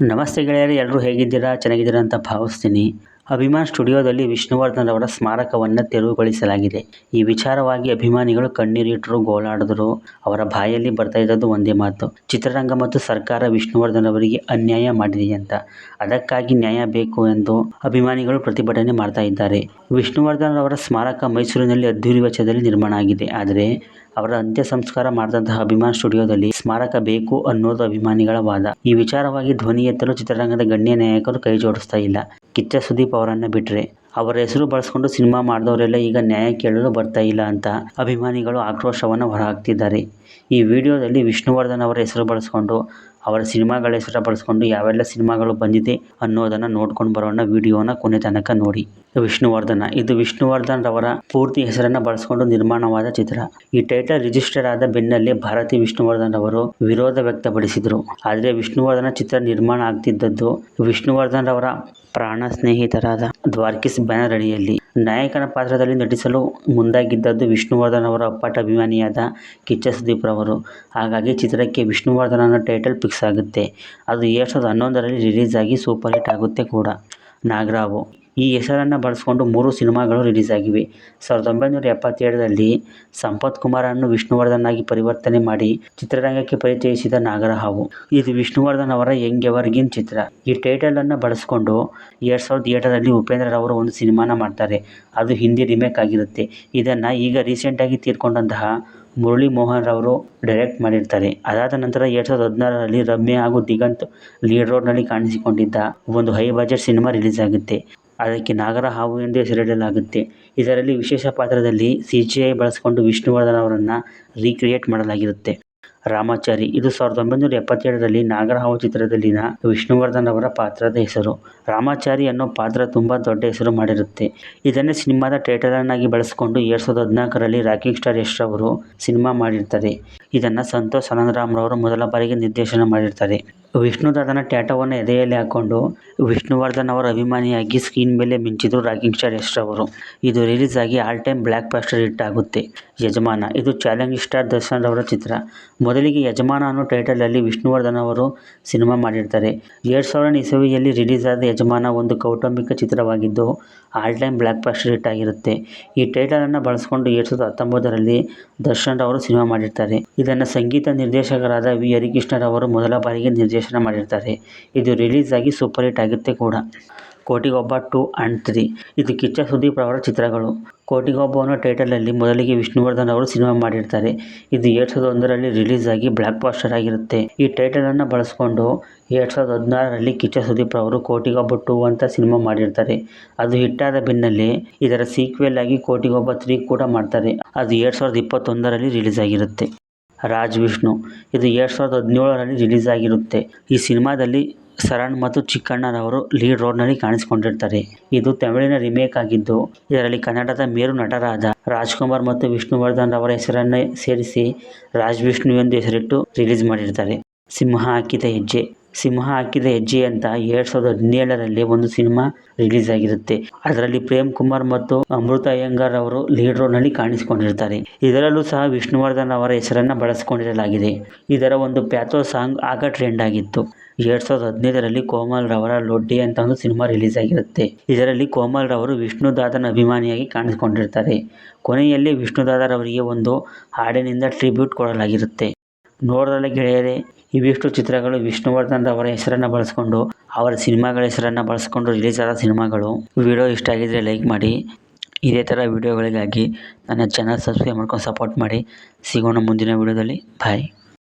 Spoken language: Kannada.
ನಮಸ್ತೆ ಗೆಳೆಯರೇ ಎಲ್ಲರೂ ಹೇಗಿದ್ದೀರಾ? ಚೆನ್ನಾಗಿದ್ದೀರಾ ಅಂತ ಭಾವಿಸ್ತೀನಿ. ಅಭಿಮಾನ್ ಸ್ಟುಡಿಯೋದಲ್ಲಿ ವಿಷ್ಣುವರ್ಧನ್ ಅವರ ಸ್ಮಾರಕವನ್ನು ತೆರವುಗೊಳಿಸಲಾಗಿದೆ. ಈ ವಿಚಾರವಾಗಿ ಅಭಿಮಾನಿಗಳು ಕಣ್ಣೀರಿಟ್ಟರು ಗೋಳಾಡಿದ್ರು ಅವರ ಬಾಯಲ್ಲಿ ಬರ್ತಾ ಇದ್ದದ್ದು ಒಂದೇ ಮಾತು, ಚಿತ್ರರಂಗ ಮತ್ತು ಸರ್ಕಾರ ವಿಷ್ಣುವರ್ಧನ್ ಅವರಿಗೆ ಅನ್ಯಾಯ ಮಾಡಿದೆ ಅಂತ. ಅದಕ್ಕಾಗಿ ನ್ಯಾಯ ಬೇಕು ಎಂದು ಅಭಿಮಾನಿಗಳು ಪ್ರತಿಭಟನೆ ಮಾಡ್ತಾ ಇದ್ದಾರೆ. ವಿಷ್ಣುವರ್ಧನ್ ಅವರ ಸ್ಮಾರಕ ಮೈಸೂರಿನಲ್ಲಿ ಅದ್ದೂರಿ ವೆಚ್ಚದಲ್ಲಿ ನಿರ್ಮಾಣ ಆಗಿದೆ. ಆದರೆ ಅವರ ಅಂತ್ಯ ಸಂಸ್ಕಾರ ಮಾಡಿದಂತಹ ಅಭಿಮಾನ್ ಸ್ಟುಡಿಯೋದಲ್ಲಿ ಸ್ಮಾರಕ ಬೇಕು ಅನ್ನೋದು ಅಭಿಮಾನಿಗಳ ವಾದ. ಈ ವಿಚಾರವಾಗಿ ಧ್ವನಿ ಎತ್ತಲು ಚಿತ್ರರಂಗದ ಗಣ್ಯ ನಾಯಕರು ಕೈ ಜೋಡಿಸ್ತಾ ಇಲ್ಲ. ಕಿಚ್ಚ ಸುದೀಪ್ ಅವರನ್ನು ಬಿಟ್ಟರೆ ಅವರ ಹೆಸರು ಬಳಸ್ಕೊಂಡು ಸಿನಿಮಾ ಮಾಡಿದವರೆಲ್ಲ ಈಗ ನ್ಯಾಯ ಕೇಳಲು ಬರ್ತಾ ಇಲ್ಲ ಅಂತ ಅಭಿಮಾನಿಗಳು ಆಕ್ರೋಶವನ್ನು ಹೊರಹಾಕ್ತಿದ್ದಾರೆ. ಈ ವಿಡಿಯೋದಲ್ಲಿ ವಿಷ್ಣುವರ್ಧನ್ ಅವರ ಹೆಸರು ಬಳಸ್ಕೊಂಡು ಅವರ ಸಿನಿಮಾಗಳ ಹೆಸರು ಬಳಸ್ಕೊಂಡು ಯಾವೆಲ್ಲ ಸಿನಿಮಾಗಳು ಬಂದಿದೆ ಅನ್ನೋದನ್ನು ನೋಡ್ಕೊಂಡು ಬರೋಣ ವಿಡಿಯೋನ ಕೊನೆ ತನಕ ನೋಡಿ. ವಿಷ್ಣುವರ್ಧನ. ಇದು ವಿಷ್ಣುವರ್ಧನ್ ರವರ ಪೂರ್ತಿ ಹೆಸರನ್ನು ಬಳಸ್ಕೊಂಡು ನಿರ್ಮಾಣವಾದ ಚಿತ್ರ. ಈ ಟೈಟಲ್ ರಿಜಿಸ್ಟರ್ ಆದ ಬೆನ್ನಲ್ಲೇ ಭಾರತಿ ವಿಷ್ಣುವರ್ಧನ್ ಅವರು ವಿರೋಧ ವ್ಯಕ್ತಪಡಿಸಿದರು. ಆದರೆ ವಿಷ್ಣುವರ್ಧನ ಚಿತ್ರ ನಿರ್ಮಾಣ ಆಗ್ತಿದ್ದದ್ದು ವಿಷ್ಣುವರ್ಧನ್ ರವರ ಪ್ರಾಣ ಸ್ನೇಹಿತರಾದ ದ್ವಾರ್ಕಿಸ್ ಬ್ಯಾನರ್ ಅಡಿಯಲ್ಲಿ. ನಾಯಕನ ಪಾತ್ರದಲ್ಲಿ ನಟಿಸಲು ಮುಂದಾಗಿದ್ದದ್ದು ವಿಷ್ಣುವರ್ಧನ್ ಅವರ ಅಪ್ಪಟ ಅಭಿಮಾನಿಯಾದ ಕಿಚ್ಚ ಸುದೀಪ್ ರವರು. ಹಾಗಾಗಿ ಚಿತ್ರಕ್ಕೆ ವಿಷ್ಣುವರ್ಧನ್ ಅನ್ನೋ ಟೈಟಲ್ ಫಿಕ್ಸ್ ಆಗುತ್ತೆ. ಅದು ಎರಡು ಸಾವಿರದ ಹನ್ನೊಂದರಲ್ಲಿ ರಿಲೀಸ್ ಆಗಿ ಸೂಪರ್ ಹಿಟ್ ಆಗುತ್ತೆ ಕೂಡ. ನಾಗರಾವು. ಈ ಹೆಸರನ್ನು ಬಳಸಿಕೊಂಡು ಮೂರು ಸಿನಿಮಾಗಳು ರಿಲೀಸ್ ಆಗಿವೆ ಸಾವಿರದ ಒಂಬೈನೂರ ಎಪ್ಪತ್ತೇಳರಲ್ಲಿ ಸಂಪತ್ ಕುಮಾರನ್ನು ಪರಿವರ್ತನೆ ಮಾಡಿ ಚಿತ್ರರಂಗಕ್ಕೆ ಪರಿಚಯಿಸಿದ ನಾಗರಹಾವು. ಇದು ವಿಷ್ಣುವರ್ಧನ್ ಅವರ ಯಂಗ್ ಚಿತ್ರ. ಈ ಟೈಟಲನ್ನು ಬಳಸಿಕೊಂಡು ಎರಡು ಸಾವಿರದ ಏಳರಲ್ಲಿ ಉಪೇಂದ್ರ ರವರು ಒಂದು ಸಿನಿಮಾನ ಮಾಡ್ತಾರೆ. ಅದು ಹಿಂದಿ ರಿಮೇಕ್ ಆಗಿರುತ್ತೆ. ಇದನ್ನು ಈಗ ರೀಸೆಂಟಾಗಿ ತೀರ್ಕೊಂಡಂತಹ ಮುರಳಿ ಮೋಹನ್ ರವರು ಡೈರೆಕ್ಟ್ ಮಾಡಿರ್ತಾರೆ. ಅದಾದ ನಂತರ ಎರಡು ಸಾವಿರದ ಹದಿನಾರರಲ್ಲಿ ರಮ್ಯ ಹಾಗೂ ದಿಗಂತ್ ಲೀಡ್ ರೋಡ್ನಲ್ಲಿ ಕಾಣಿಸಿಕೊಂಡಿದ್ದ ಒಂದು ಹೈ ಬಜೆಟ್ ಸಿನಿಮಾ ರಿಲೀಸ್ ಆಗುತ್ತೆ ಅದಕ್ಕೆ ನಾಗರ ಹಾವು ಎಂದು ಹೆಸರಿಡಲಾಗುತ್ತೆ. ಇದರಲ್ಲಿ ವಿಶೇಷ ಪಾತ್ರದಲ್ಲಿ ಸಿ ಜಿ ಐ ಬಳಸಿಕೊಂಡು ವಿಷ್ಣುವರ್ಧನ್ ಅವರನ್ನು ರೀಕ್ರಿಯೇಟ್ ಮಾಡಲಾಗಿರುತ್ತೆ. ರಾಮಾಚಾರಿ, ಇದು ಸಾವಿರದ ಒಂಬೈನೂರ ಎಪ್ಪತ್ತೇಳರಲ್ಲಿ ನಾಗರಹಾವು ಚಿತ್ರದಲ್ಲಿನ ವಿಷ್ಣುವರ್ಧನ್ ಅವರ ಪಾತ್ರದ ಹೆಸರು. ರಾಮಾಚಾರಿ ಅನ್ನೋ ಪಾತ್ರ ತುಂಬ ದೊಡ್ಡ ಹೆಸರು ಮಾಡಿರುತ್ತೆ. ಇದನ್ನೇ ಸಿನಿಮಾದ ಟೈಟಲನ್ನಾಗಿ ಬಳಸಿಕೊಂಡು ಎರಡು ಸಾವಿರದ ಹದಿನಾಲ್ಕರಲ್ಲಿ ರಾಕಿಂಗ್ ಸ್ಟಾರ್ ಯಶ್ ಅವರು ಸಿನಿಮಾ ಮಾಡಿರ್ತಾರೆ. ಇದನ್ನು ಸಂತೋಷ್ ರವರು ಮೊದಲ ಬಾರಿಗೆ ನಿರ್ದೇಶನ ಮಾಡಿರ್ತಾರೆ. ವಿಷ್ಣುದಾದನ ಟ್ಯಾಟೋವನ್ನು ಎದೆಯಲ್ಲಿ ಹಾಕೊಂಡು ವಿಷ್ಣುವರ್ಧನ್ ಅವರ ಅಭಿಮಾನಿಯಾಗಿ ಸ್ಕ್ರೀನ್ ಮೇಲೆ ಮಿಂಚಿದ್ರು ರಾಕಿಂಗ್ ಸ್ಟಾರ್ ಯಶ್ ಅವರು ಇದು ರಿಲೀಸ್ ಆಗಿ all time blockbuster hit ಆಗುತ್ತೆ. ಯಜಮಾನ, ಇದು ಚಾಲೆಂಜ್ ಸ್ಟಾರ್ ದರ್ಶನ್ ಅವರ ಚಿತ್ರ. ಮೊದಲಿಗೆ ಯಜಮಾನ ಅನ್ನೋ ಟೈಟಲಲ್ಲಿ ವಿಷ್ಣುವರ್ಧನ್ ಅವರು ಸಿನಿಮಾ ಮಾಡಿರ್ತಾರೆ. ಎರಡು ಸಾವಿರದ ಇಸವಿಯಲ್ಲಿ ರಿಲೀಸ್ ಆದ ಯಜಮಾನ ಒಂದು ಕೌಟುಂಬಿಕ ಚಿತ್ರವಾಗಿದ್ದು all time blockbuster hit ಆಗಿರುತ್ತೆ. ಈ ಟೈಟಲನ್ನು ಬಳಸ್ಕೊಂಡು ಎರಡು ಸಾವಿರದ ಹತ್ತೊಂಬತ್ತರಲ್ಲಿ ದರ್ಶನ್ ಅವರು ಸಿನಿಮಾ ಮಾಡಿರ್ತಾರೆ. ಇದನ್ನು ಸಂಗೀತ ನಿರ್ದೇಶಕರಾದ ವಿ. ಹರಿಕೃಷ್ಣರವರು ಮೊದಲ ಬಾರಿಗೆ ನಿರ್ದೇಶನ ಮಾಡಿರ್ತಾರೆ. ಇದು ರಿಲೀಸ್ ಆಗಿ ಸೂಪರ್ ಹಿಟ್ ಆಗುತ್ತೆ ಕೂಡ. ಕೋಟಿಗೊಬ್ಬ ಟು ಆ್ಯಂಡ್ ತ್ರೀ ಇದು ಕಿಚ್ಚ ಸುದೀಪ್ ಅವರ ಚಿತ್ರಗಳು. ಕೋಟಿಗೊಬ್ಬ ಅನ್ನೋ ಟೈಟಲಲ್ಲಿ ಮೊದಲಿಗೆ ವಿಷ್ಣುವರ್ಧನ್ ಅವರು ಸಿನಿಮಾ ಮಾಡಿರ್ತಾರೆ. ಇದು ಎರಡು ಸಾವಿರದ ಒಂದರಲ್ಲಿ ರಿಲೀಸ್ ಆಗಿ ಬ್ಲ್ಯಾಕ್ ಬಾಸ್ಟರ್ ಆಗಿರುತ್ತೆ. ಈ ಟೈಟಲನ್ನು ಬಳಸ್ಕೊಂಡು ಎರಡು ಸಾವಿರದ ಹದಿನಾರರಲ್ಲಿ ಕಿಚ್ಚ ಸುದೀಪ್ ಅವರು ಕೋಟಿಗೊಬ್ಬ ಟು ಅಂತ ಸಿನಿಮಾ ಮಾಡಿರ್ತಾರೆ. ಅದು ಹಿಟ್ಟಾದ ಬೆನ್ನಲ್ಲೇ ಇದರ ಸೀಕ್ವೆಲ್ ಆಗಿ ಕೋಟಿಗೊಬ್ಬ ತ್ರೀ ಕೂಡ ಮಾಡ್ತಾರೆ. ಅದು ಎರಡು ಸಾವಿರದ ಇಪ್ಪತ್ತೊಂದರಲ್ಲಿ ರಿಲೀಸ್ ಆಗಿರುತ್ತೆ. ರಾಜ್ ವಿಷ್ಣು ಇದು ಎರಡು ಸಾವಿರದ ಹದಿನೇಳರಲ್ಲಿ ರಿಲೀಸ್ ಆಗಿರುತ್ತೆ. ಈ ಸಿನಿಮಾದಲ್ಲಿ ಸರಣ್ ಮತ್ತು ಚಿಕ್ಕಣ್ಣನವರು ಲೀಡ್ ರೋಲ್ನಲ್ಲಿ ಕಾಣಿಸಿಕೊಂಡಿರ್ತಾರೆ. ಇದು ತಮಿಳಿನ ರಿಮೇಕ್ ಆಗಿದ್ದು, ಇದರಲ್ಲಿ ಕನ್ನಡದ ಮೇರು ನಟರಾದ ರಾಜ್ಕುಮಾರ್ ಮತ್ತು ವಿಷ್ಣುವರ್ಧನ್ ಅವರ ಹೆಸರನ್ನೇ ಸೇರಿಸಿ ರಾಜ್ ವಿಷ್ಣು ಎಂದು ಹೆಸರಿಟ್ಟು ರಿಲೀಸ್ ಮಾಡಿರ್ತಾರೆ. ಸಿಂಹ ಹಾಕಿದ ಹೆಜ್ಜೆ. ಸಿಂಹ ಹಾಕಿದ ಹೆಜ್ಜೆ ಅಂತ ಎರಡ್ ಸಾವಿರದ ಹದಿನೇಳರಲ್ಲಿ ಒಂದು ಸಿನಿಮಾ ರಿಲೀಸ್ ಆಗಿರುತ್ತೆ. ಅದರಲ್ಲಿ ಪ್ರೇಮ್ ಕುಮಾರ್ ಮತ್ತು ಅಮೃತ ಅಯ್ಯಂಗಾರ್ ಅವರು ಲೀಡ್ ರೋಲ್ನಲ್ಲಿ ಕಾಣಿಸಿಕೊಂಡಿರ್ತಾರೆ. ಇದರಲ್ಲೂ ಸಹ ವಿಷ್ಣುವರ್ಧನ್ ಅವರ ಹೆಸರನ್ನ ಬಳಸಿಕೊಂಡಿರಲಾಗಿದೆ. ಇದರ ಒಂದು ಪ್ಯಾಥೋ ಸಾಂಗ್ ಆಗ ಟ್ರೆಂಡ್ ಆಗಿತ್ತು. ಎರಡ್ ಸಾವಿರದ ಹದಿನೈದರಲ್ಲಿ ಕೋಮಲ್ ರವರ ಲೊಡ್ಡಿ ಅಂತ ಒಂದು ಸಿನಿಮಾ ರಿಲೀಸ್ ಆಗಿರುತ್ತೆ. ಇದರಲ್ಲಿ ಕೋಮಲ್ ರವರು ವಿಷ್ಣು ದಾದನ ಅಭಿಮಾನಿಯಾಗಿ ಕಾಣಿಸಿಕೊಂಡಿರ್ತಾರೆ. ಕೊನೆಯಲ್ಲಿ ವಿಷ್ಣು ದಾದರವರಿಗೆ ಒಂದು ಹಾಡಿನಿಂದ ಟ್ರಿಬ್ಯೂಟ್ ಕೊಡಲಾಗಿರುತ್ತೆ. ನೋಡೋದಲ್ಲ ಗೆಳೆಯರೆ ಇವಿಷ್ಟು ಚಿತ್ರಗಳು ವಿಷ್ಣುವರ್ಧನ್ ಅವರ ಹೆಸರನ್ನು ಬಳಸ್ಕೊಂಡು, ಅವರ ಸಿನಿಮಾಗಳ ಹೆಸರನ್ನು ಬಳಸ್ಕೊಂಡು ರಿಲೀಸ್ ಆದ ಸಿನಿಮಾಗಳು. ವಿಡಿಯೋ ಇಷ್ಟ ಆಗಿದ್ದರೆ ಲೈಕ್ ಮಾಡಿ. ಇದೇ ಥರ ವಿಡಿಯೋಗಳಿಗಾಗಿ ನನ್ನ ಚಾನಲ್ ಸಬ್ಸ್ಕ್ರೈಬ್ ಮಾಡ್ಕೊಂಡು ಸಪೋರ್ಟ್ ಮಾಡಿ. ಸಿಗೋಣ ಮುಂದಿನ ವಿಡಿಯೋದಲ್ಲಿ. ಬಾಯ್.